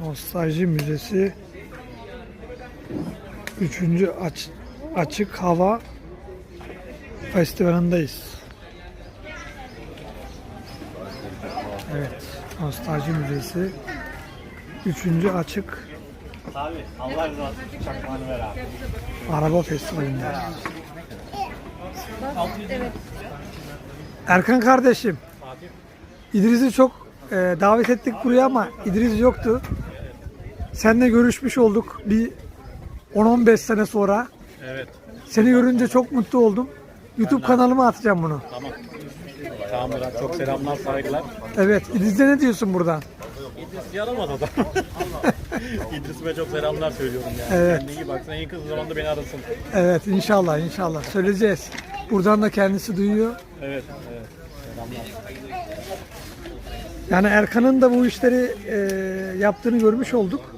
Nostalji Müzesi 3. Aç, Açık Hava Festivali'ndeyiz. Evet, Nostalji Müzesi 3. Açık Abi Allah razı olsun. Çakmağını ver abi. Araba Festivali'nde. Erkan kardeşim, İdris'i çok e, davet ettik buraya ama İdris yoktu. Seninle görüşmüş olduk bir 10-15 sene sonra. Evet. Seni görünce çok mutlu oldum. YouTube kanalıma atacağım bunu. Tamam. Tamamdır abi. Çok selamlar, saygılar. Evet, İdris'e ne diyorsun buradan? İdris yaramadı adam. İdris'ime çok selamlar söylüyorum yani. Evet. Kendine iyi baksın. En kısa zamanda beni arasın. Evet, inşallah inşallah söyleyeceğiz. Buradan da kendisi duyuyor. Evet. Evet. Selamlar. Yani Erkan'ın da bu işleri e, yaptığını görmüş olduk.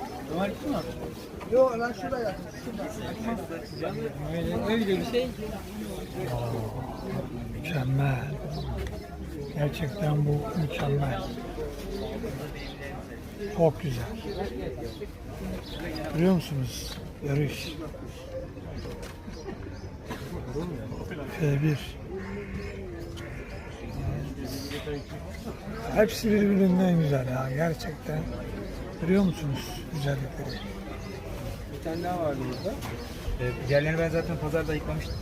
var. Mükemmel. Gerçekten bu mükemmel. Çok güzel. Görüyor musunuz? Yarış. F1. Hepsi birbirinden güzel ya gerçekten. Görüyor musunuz güzellikleri? Bir tane daha vardı burada. Ee, diğerlerini ben zaten pazarda yıkamıştım.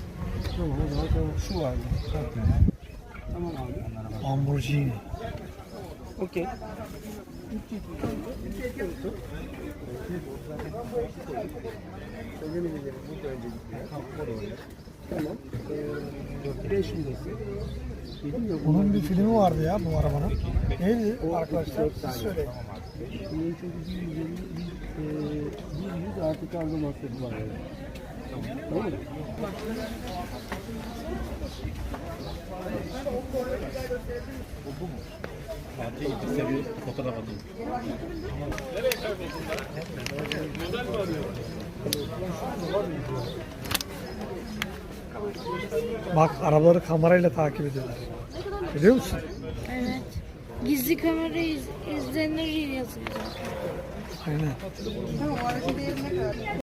Tamam, tamam. Şu vardı. Tamam abi. Lamborghini. Okey. Tamam. 5 lirası. Dedim ya Bunun bir filmi vardı ya bu arabanın. Neydi arkadaşlar? Siz söyleyin. Bunun çünkü bir yüz elli, bir, yüz artı kargo masrafı var. Yani. Değil mi? Fatih İdris'e bir fotoğraf atayım. Bak arabaları kamerayla takip ediyorlar. Biliyor musun? Evet. Gizli kamera iz, izlenir yazıyor. Aynen.